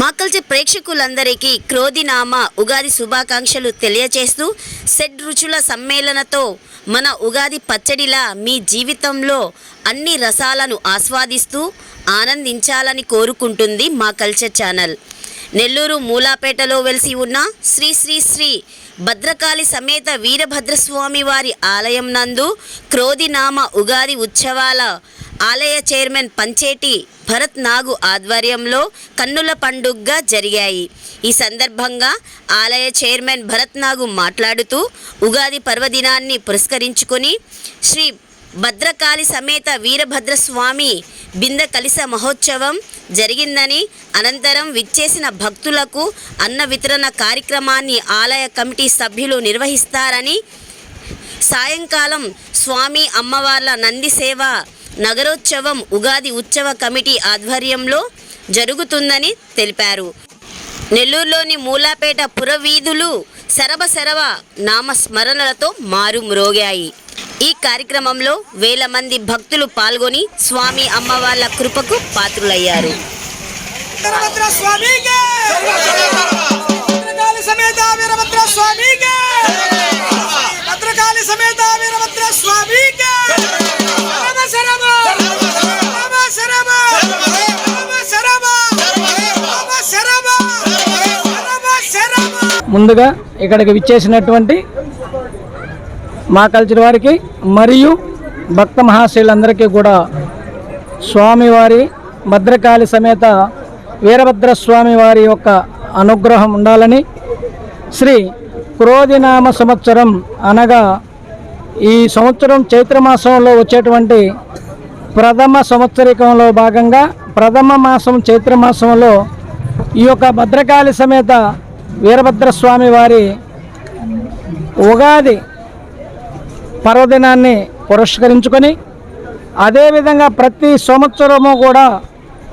మాకల్చి ప్రేక్షకులందరికీ క్రోధినామ ఉగాది శుభాకాంక్షలు తెలియచేస్తూ సెడ్ రుచుల సమ్మేళనతో మన ఉగాది పచ్చడిలా మీ జీవితంలో అన్ని రసాలను ఆస్వాదిస్తూ ఆనందించాలని కోరుకుంటుంది మా కల్చర్ ఛానల్. నెల్లూరు మూలాపేటలో వెలిసి ఉన్న శ్రీ శ్రీ శ్రీ భద్రకాళి సమేత వీరభద్రస్వామి వారి ఆలయం నందు క్రోధినామ ఉగాది ఉత్సవాల ఆలయ చైర్మన్ పంచేటి భరత్ నాగు ఆధ్వర్యంలో కన్నుల పండుగగా జరిగాయి. ఈ సందర్భంగా ఆలయ చైర్మన్ భరత్ నాగు మాట్లాడుతూ ఉగాది పర్వదినాన్ని పురస్కరించుకొని శ్రీ భద్రకాళి సమేత వీరభద్రస్వామి బింద కలిస మహోత్సవం జరిగిందని అనంతరం విచ్చేసిన భక్తులకు అన్న వితరణ కార్యక్రమాన్ని ఆలయ కమిటీ సభ్యులు నిర్వహిస్తారని సాయంకాలం స్వామి అమ్మవార్ల నంది సేవ నగరోత్సవం ఉగాది ఉత్సవ కమిటీ ఆధ్వర్యంలో జరుగుతుందని తెలిపారు. నెల్లూరులోని మూలాపేట పురవీధులు శరభ శరవ నామస్మరణలతో మారుమ్రోగాయి. ఈ కార్యక్రమంలో వేల మంది భక్తులు పాల్గొని స్వామి అమ్మవార్ల కృపకు పాత్రులయ్యారు. వీరభద్ర ముందుగా ఇక్కడికి విచ్చేసినటువంటి మా కల్చర్ వారికి మరియు భక్త మహాశయులందరికీ కూడా స్వామివారి భద్రకాళి సమేత వీరభద్ర స్వామి వారి యొక్క అనుగ్రహం ఉండాలని శ్రీ క్రోధినామ సంవత్సరం అనగా ఈ సంవత్సరం చైత్రమాసంలో వచ్చేటువంటి ప్రథమ సంవత్సరికంలో భాగంగా ప్రథమ మాసం చైత్రమాసంలో ఈ యొక్క భద్రకాళి సమేత వీరభద్ర స్వామి వారి ఉగాది పర్వదినాన్ని పురస్కరించుకొని అదేవిధంగా ప్రతి సంవత్సరము కూడా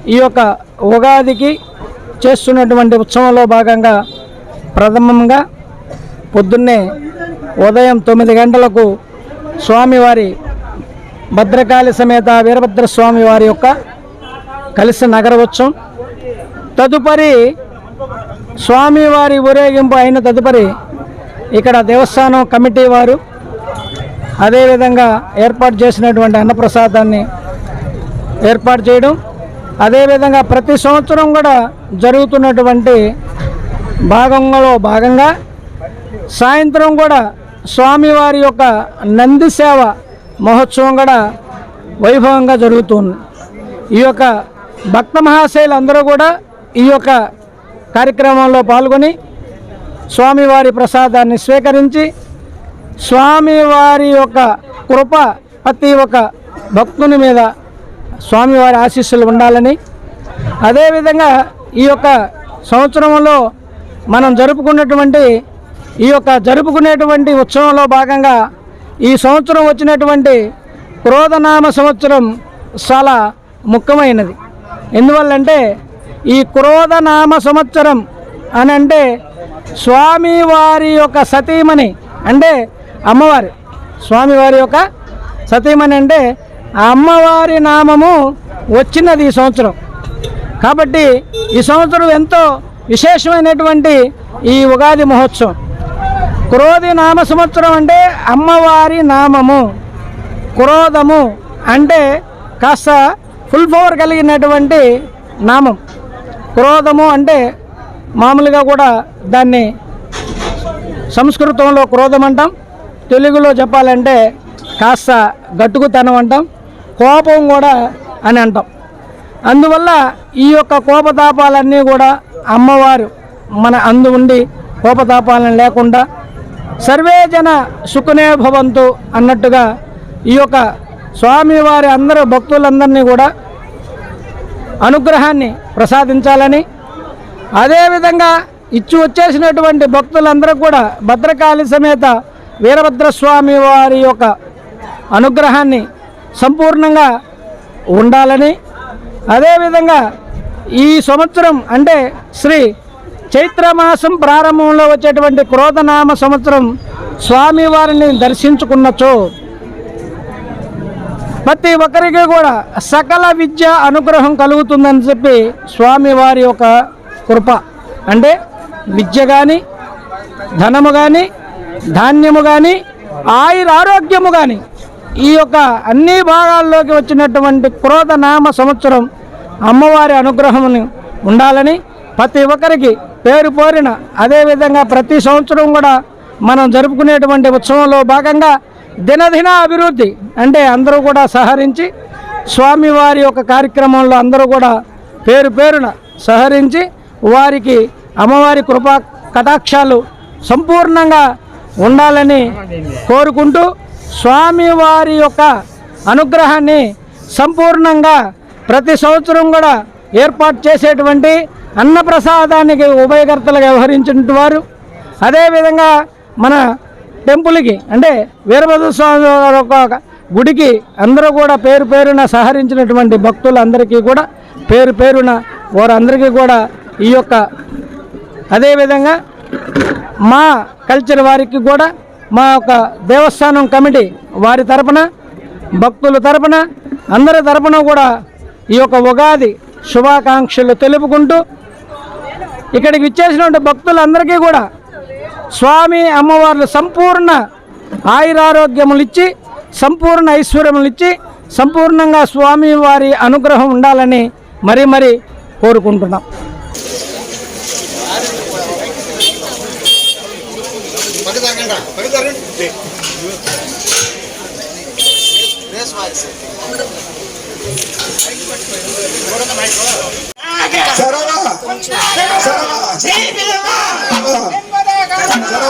ఈ యొక్క ఉగాదికి చేస్తున్నటువంటి ఉత్సవంలో భాగంగా ప్రథమంగా పొద్దున్నే ఉదయం తొమ్మిది గంటలకు స్వామివారి భద్రకాళి సమేత వీరభద్ర స్వామి వారి యొక్క కలిసి నగర ఉత్సవం తదుపరి స్వామివారి ఊరేగింపు అయిన తదుపరి ఇక్కడ దేవస్థానం కమిటీ వారు అదేవిధంగా ఏర్పాటు చేసినటువంటి అన్నప్రసాదాన్ని ఏర్పాటు చేయడం అదేవిధంగా ప్రతి సంవత్సరం కూడా జరుగుతున్నటువంటి భాగంలో భాగంగా సాయంత్రం కూడా స్వామివారి యొక్క నంది సేవ మహోత్సవం కూడా వైభవంగా జరుగుతుంది ఈ యొక్క భక్త మహాశైలు అందరూ కూడా ఈ యొక్క కార్యక్రమంలో పాల్గొని స్వామివారి ప్రసాదాన్ని స్వీకరించి స్వామివారి యొక్క కృప ప్రతి ఒక్క భక్తుని మీద స్వామివారి ఆశీస్సులు ఉండాలని అదేవిధంగా ఈ యొక్క సంవత్సరంలో మనం జరుపుకున్నటువంటి ఈ యొక్క జరుపుకునేటువంటి ఉత్సవంలో భాగంగా ఈ సంవత్సరం వచ్చినటువంటి క్రోధనామ సంవత్సరం చాలా ముఖ్యమైనది. ఎందువల్లంటే ఈ క్రోధనామ సంవత్సరం అని అంటే స్వామివారి యొక్క సతీమణి అంటే అమ్మవారి. స్వామివారి యొక్క సతీమణి అంటే ఆ అమ్మవారి నామము వచ్చినది ఈ సంవత్సరం. కాబట్టి ఈ సంవత్సరం ఎంతో విశేషమైనటువంటి ఈ ఉగాది మహోత్సవం. క్రోధి నామ సంవత్సరం అంటే అమ్మవారి నామము. క్రోధము అంటే కాస్త ఫుల్ పవర్ కలిగినటువంటి నామం. క్రోధము అంటే మామూలుగా కూడా దాన్ని సంస్కృతంలో క్రోధం అంటాం తెలుగులో చెప్పాలంటే కాస్త గట్టుకుతనం అంటాం కోపం కూడా అని అంటాం. అందువల్ల ఈ యొక్క కోపతాపాలన్నీ కూడా అమ్మవారు మన అందు ఉండి కోపతాపాలను లేకుండా సర్వే జన సుఖనే భవంతు అన్నట్టుగా ఈ యొక్క స్వామివారి అందరూ భక్తులందరినీ కూడా అనుగ్రహాన్ని ప్రసాదించాలని అదేవిధంగా ఇచ్చి వచ్చేసినటువంటి భక్తులందరూ కూడా భద్రకాళి సమేత వీరభద్రస్వామి వారి యొక్క అనుగ్రహాన్ని సంపూర్ణంగా ఉండాలని అదేవిధంగా ఈ సంవత్సరం అంటే శ్రీ చైత్రమాసం ప్రారంభంలో వచ్చేటువంటి క్రోధనామ సంవత్సరం స్వామివారిని దర్శించుకున్నచో ప్రతి ఒక్కరికి కూడా సకల విద్య అనుగ్రహం కలుగుతుందని చెప్పి స్వామివారి యొక్క కృప. అంటే విద్య కానీ ధనము కానీ ధాన్యము కానీ ఆయుర ఆరోగ్యము కానీ ఈ యొక్క అన్ని భాగాల్లోకి వచ్చినటువంటి క్రోధ నామ సంవత్సరం అమ్మవారి అనుగ్రహముని ఉండాలని ప్రతి ఒక్కరికి పేరు పోరిన అదేవిధంగా ప్రతి సంవత్సరం కూడా మనం జరుపుకునేటువంటి ఉత్సవంలో భాగంగా దినదిన అభివృద్ధి అంటే అందరూ కూడా సహరించి స్వామివారి యొక్క కార్యక్రమంలో అందరూ కూడా పేరు పేరున సహరించి వారికి అమ్మవారి కృపా కటాక్షాలు సంపూర్ణంగా ఉండాలని కోరుకుంటూ స్వామివారి యొక్క అనుగ్రహాన్ని సంపూర్ణంగా ప్రతి సంవత్సరం కూడా ఏర్పాటు చేసేటువంటి అన్నప్రసాదానికి ఉభయకర్తలుగా వ్యవహరించిన వారు. అదేవిధంగా మన టెంపుల్కి. అంటే వీరభద్ర స్వామి ఒక గుడికి అందరూ కూడా పేరు పేరున సహరించినటువంటి భక్తులందరికీ కూడా పేరు పేరున వారందరికీ కూడా ఈ యొక్క అదేవిధంగా మా కల్చర్ వారికి కూడా మా యొక్క దేవస్థానం కమిటీ వారి తరపున భక్తుల తరపున అందరి తరపున కూడా ఈ యొక్క ఉగాది శుభాకాంక్షలు తెలుపుకుంటూ ఇక్కడికి ఇచ్చేసినటువంటి భక్తులందరికీ కూడా స్వామి అమ్మవార్లు సంపూర్ణ ఆయురారోగ్యములు ఇచ్చి సంపూర్ణ ఐశ్వర్యములు ఇచ్చి సంపూర్ణంగా స్వామి వారి అనుగ్రహం ఉండాలని మరీ మరీ కోరుకుంటున్నాం. సరవా సరవా যারা